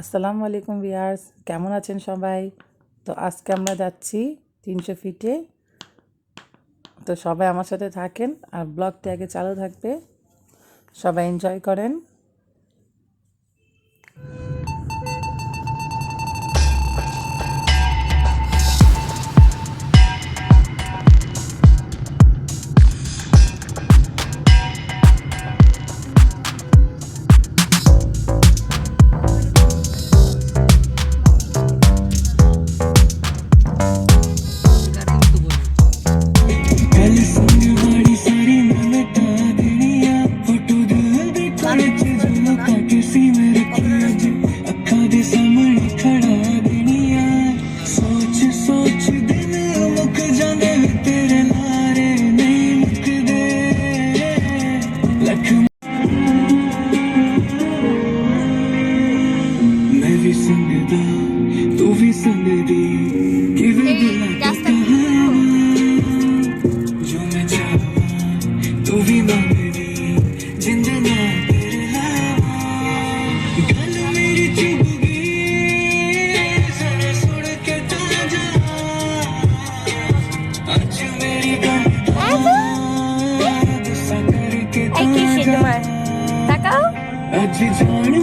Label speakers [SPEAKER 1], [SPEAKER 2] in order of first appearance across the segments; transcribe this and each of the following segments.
[SPEAKER 1] আসসালামু আলাইকুম বিয়ার্স কেমন আছেন সবাই? তো আজকে আমরা যাচ্ছি তিনশো ফিটে তো সবাই আমার সাথে থাকেন আর ব্লগটি আগে চালু থাকবে। সবাই এনজয় করেন।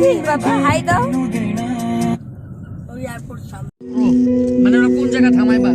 [SPEAKER 2] দিন বাবা হাই
[SPEAKER 3] মানে ওরা কোন জায়গা থামায় বা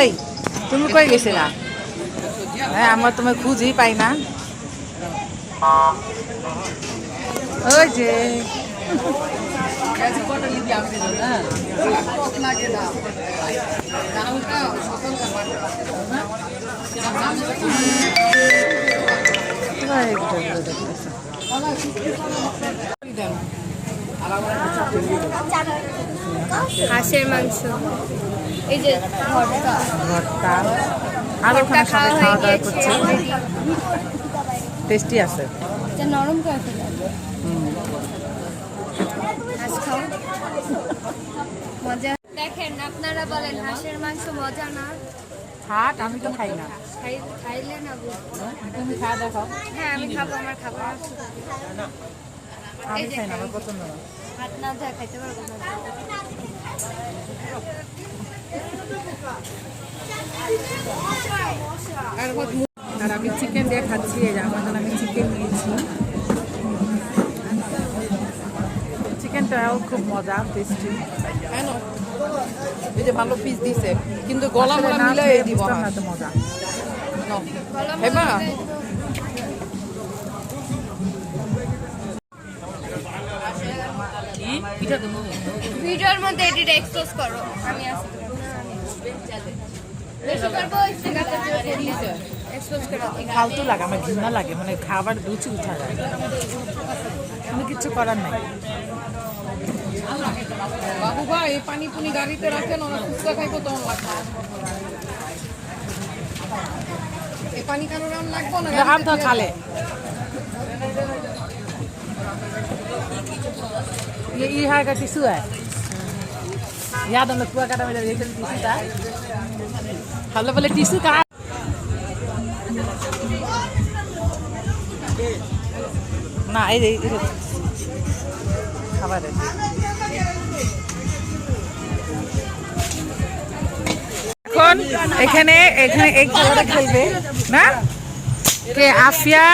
[SPEAKER 1] এই তুমি কই গেছিলা? হ্যাঁ আমরা তোমায় খুঁজেই পাই না। ওই যে।
[SPEAKER 2] হাঁসের মাংস। এই যে খাওয়া
[SPEAKER 1] দাওয়া টেস্টি আছে।
[SPEAKER 2] এটা নরম করে মজা। দেখেন আপনারা বলেন হাঁসের মাংস মজা না?
[SPEAKER 4] হাট আমি তো খাই না।
[SPEAKER 2] খাই খাইলে না
[SPEAKER 4] তুমি খাওয়া দেখো।
[SPEAKER 2] হ্যাঁ আমি খাব আমার খাবার
[SPEAKER 4] আমি খাই না আমার পছন্দ না।
[SPEAKER 2] হাত না খাইতে পারব না।
[SPEAKER 4] আর আমি চিকেন দিয়ে খাচ্ছি এই আমার আমি চিকেন নিয়েছি। চিকেনটাও খুব মজা টেস্টি
[SPEAKER 3] কেন? এই যে ভালো পিস দিছে কিন্তু গলা মোলা মিলাই দিব
[SPEAKER 4] তো মজা।
[SPEAKER 3] হেবা
[SPEAKER 2] ভিডিওর মধ্যে এডিট এক্সপোজ করো আমি আসি।
[SPEAKER 4] ফালতু লাগে আমার ঘৃণা লাগে মানে খাবার রুচি উঠা যায় কিন্তু কিছু করার নাই
[SPEAKER 3] বাবু ভাই এই পানি পুনি গাড়িতে রাখেন ওরা ফুচকা খাইবো তখন লাগবে এই পানি কারোর আম লাগবো না
[SPEAKER 4] हम तो खा ले ये ये है का टिश्यू है याद हम लोग कुआ काटा में जब ये टिश्यू था हम लोग बोले टिश्यू कहाँ না এই যে- এই যে- খাবারের এখন এখানে এখানে এই খেলাটা খেলবে না কে আফিয়া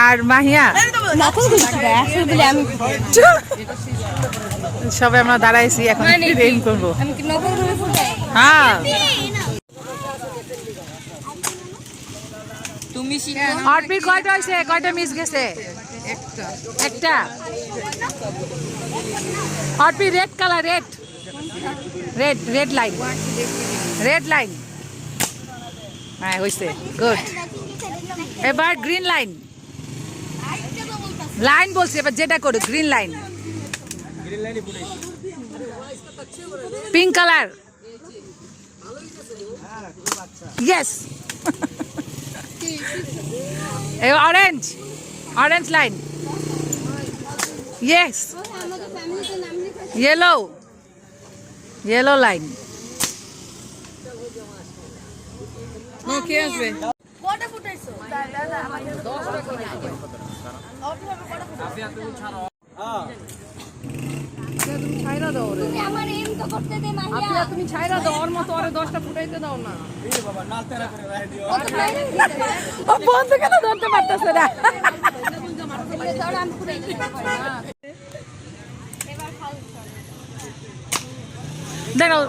[SPEAKER 4] আর মাহিয়া
[SPEAKER 2] নকল করছি আসলে বলে আমি
[SPEAKER 4] সবাই আমরা দাঁড়াইছি এখন
[SPEAKER 2] মানে কি?
[SPEAKER 4] ট্রেন করব।
[SPEAKER 2] আমি কি নকল করে ফুটাই
[SPEAKER 4] হ্যাঁ।
[SPEAKER 3] তুমি
[SPEAKER 4] কয়টা হয়েছে কয়টা মিস গেছে?
[SPEAKER 3] একটা।
[SPEAKER 4] একটা? হটবিট red colour red red red line red line হ্যাঁ হয়েছে গুড এবার গ্রিন লাইন লাইন বলছি এবার যেটা করো green line pink colour yes orange orange line yes yellow yellow
[SPEAKER 3] line কে আসবে
[SPEAKER 2] কটা ফুটাইছো
[SPEAKER 3] তুমি ছাইরা দাও রে
[SPEAKER 2] তুমি আমার এম তো করতে দে মাহিয়া
[SPEAKER 3] তুমি ছাইরা দাও ওর মতো আরে দশটা ফুটাইতে দাও না।
[SPEAKER 4] ও বন্ধ কেন ধরতে পারতেছে না? দেখো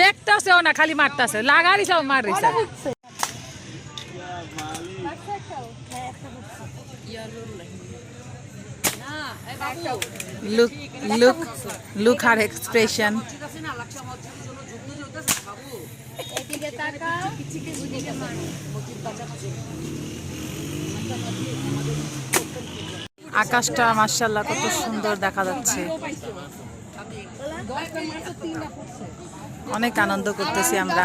[SPEAKER 4] দেখতেছেও না খালি মারতেছে। লাগারিস মারিস লুক লুক লুক আর এক্সপ্রেশন আকাশটা মার্শাল্লাহ কত সুন্দর দেখা যাচ্ছে। অনেক আনন্দ করতেছি আমরা।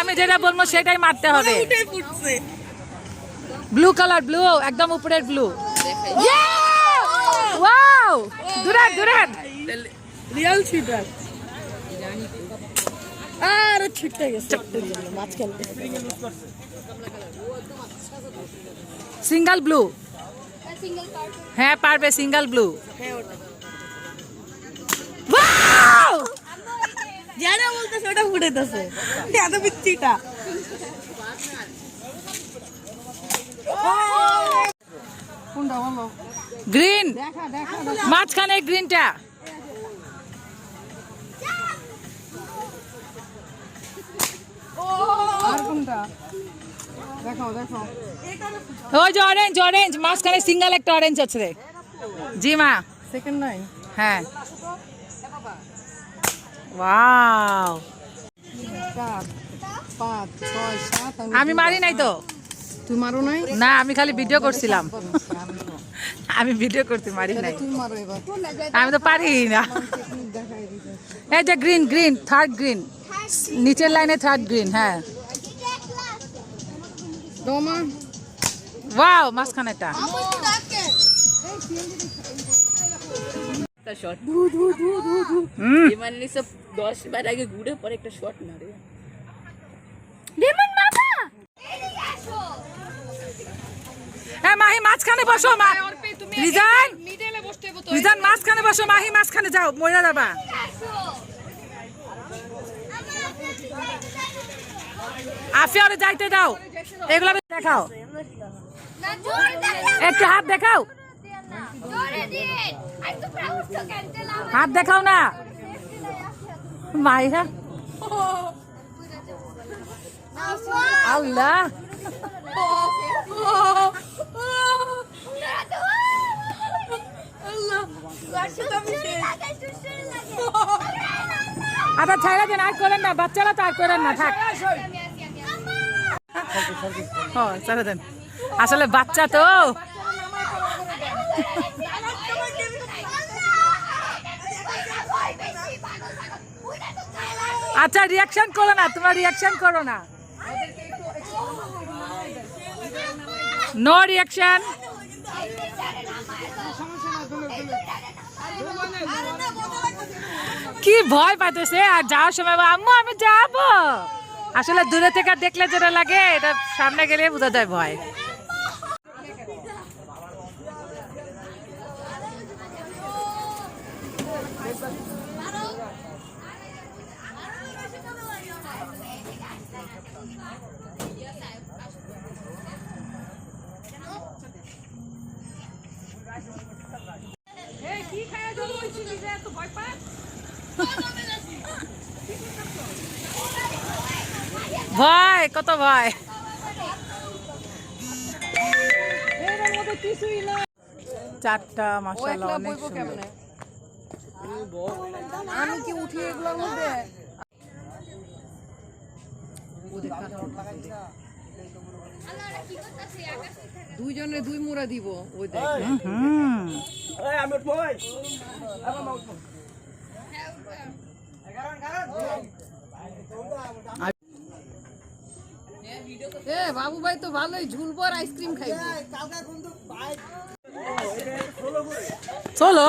[SPEAKER 4] আমি যেটা বলব সেটাই মারতে হবে। ব্লু কালার ব্লু একদম উপরের ব্লু ওয়াও দুরাত দুরাত
[SPEAKER 3] রিয়াল ছিটার আর ছিটতে গেছে। মাঝখান
[SPEAKER 4] সিঙ্গেল ব্লু হ্যাঁ পারবে সিঙ্গেল ব্লু
[SPEAKER 3] যারা বলতেছে ওটা ফুটাইতেছে এত পিচ্ছিটা কোনটা বলো
[SPEAKER 4] গ্রিন। মাঝখানে গ্রিনটা। ওই যে অরেঞ্জ অরেঞ্জ মাঝখানে সিঙ্গেল একটা অরেঞ্জ আছে রে। জি মা।
[SPEAKER 3] সেকেন্ড নাই
[SPEAKER 4] হ্যাঁ ওয়াও আমি মারি নাই তো।
[SPEAKER 3] নাই?
[SPEAKER 4] না আমি খালি ভিডিও করছিলাম। আমি ভিডিও করতে মারি নাই।
[SPEAKER 3] তুই মারো এবার।
[SPEAKER 4] আমি তো পারি না। এই যে গ্রিন গ্রিন থার্ড গ্রিন নিচের লাইনে থার্ড গ্রিন হ্যাঁ।
[SPEAKER 3] দমা।
[SPEAKER 4] ওয়াও মাঝখানেটা
[SPEAKER 5] একটা। শট মানে সব দশ বার আগে ঘুরে পরে একটা শট মারে।
[SPEAKER 4] হ্যাঁ মাহি মাঝখানে বসো মা। রিজান?
[SPEAKER 2] মিডলে বসতে
[SPEAKER 4] রিজান মাঝখানে বসো মাহি মাঝখানে যাও মরে যাবা আফিয়া ওরে যাইতে দাও। এগুলো দেখাও। একটু হাত দেখাও। হাত দেখাও না। মাইয়া আল্লাহ। আচ্ছা ছাইরা দেন, আর করেন না, বাচ্চারা তো আর করেন না, থাক। ও ছেড়ে দেন। আসলে বাচ্চা তো। আচ্ছা রিয়াকশন করো না, তোমার রিয়াকশন করো না। নো রিয়াকশন কি ভয় পাইতেছে? আর যাওয়ার সময় আম্মু, আমি যাব। আসলে দূরে থেকে দেখলে যেটা লাগে, এটা সামনে গেলে বোঝা যায় ভয়। ভয় কত ভয়। চারটা মাসাল্লাহ অনেক সুন্দর।
[SPEAKER 3] আমি কি উঠি এগুলোর মধ্যে? দুইজনে দুই মুড়া দিব ওই দেখ।
[SPEAKER 4] হুম
[SPEAKER 3] এ বাবু ভাই তো ভালোই ঝুলবো আর আইসক্রিম খাই
[SPEAKER 4] চলো।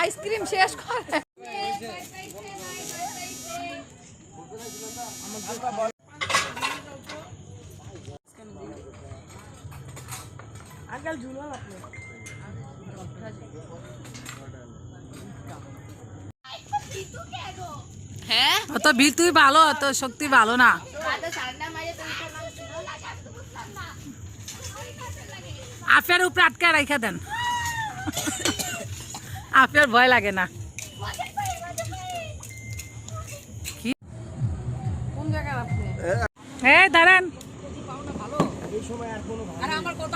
[SPEAKER 3] আইসক্রিম শেষ করে।
[SPEAKER 5] হ্যাঁ?
[SPEAKER 4] অত বীর তুই ভালো অত শক্তি ভালো না। আফের উপরে আটকে রাখা দেন। আফের ভয় লাগে না।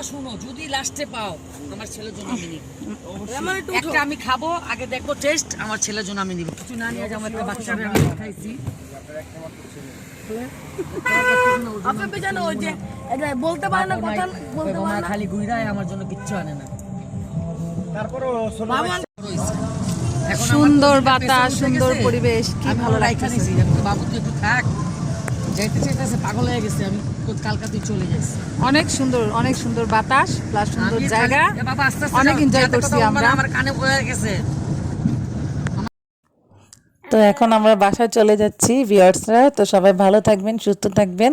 [SPEAKER 6] শোনো যদি লাস্টে পাও আমার ছেলের জন্য আমি নিব। একটা আমি খাব আগে দেখব টেস্ট আমার ছেলের জন্য আমি নিব। কিছু না নিয়ে যাব একটা বাচ্চা আমি খাইছি।
[SPEAKER 3] আপনি পেছনে ওই যে বলতে পারে না কথা বলতে পারে না।
[SPEAKER 6] খালি গুইরায় আমার জন্য কিচ্ছু আনে না। এখন
[SPEAKER 4] সুন্দর বাতাস সুন্দর পরিবেশ কি ভালো
[SPEAKER 6] তো, বাবু তুই একটু থাক। যাইতে চাইতেছে পাগল হয়ে গেছে আমি তো চলে যাইছি
[SPEAKER 4] অনেক সুন্দর অনেক সুন্দর বাতাস প্লাস সুন্দর জায়গা। অনেক এনজয় করছি আমরা।
[SPEAKER 6] আমার কানে পড়ে গেছে।
[SPEAKER 4] তো এখন আমরা বাসায় চলে যাচ্ছি ভিউয়ার্সরা তো সবাই ভালো থাকবেন সুস্থ থাকবেন।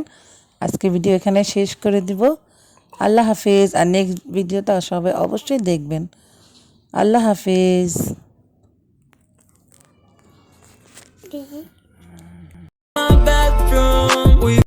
[SPEAKER 4] আজকে ভিডিও এখানে শেষ করে দিব। আল্লাহ হাফিজ। আর নেক্সট ভিডিওটা সবাই অবশ্যই দেখবেন। আল্লাহ হাফিজ.
[SPEAKER 1] We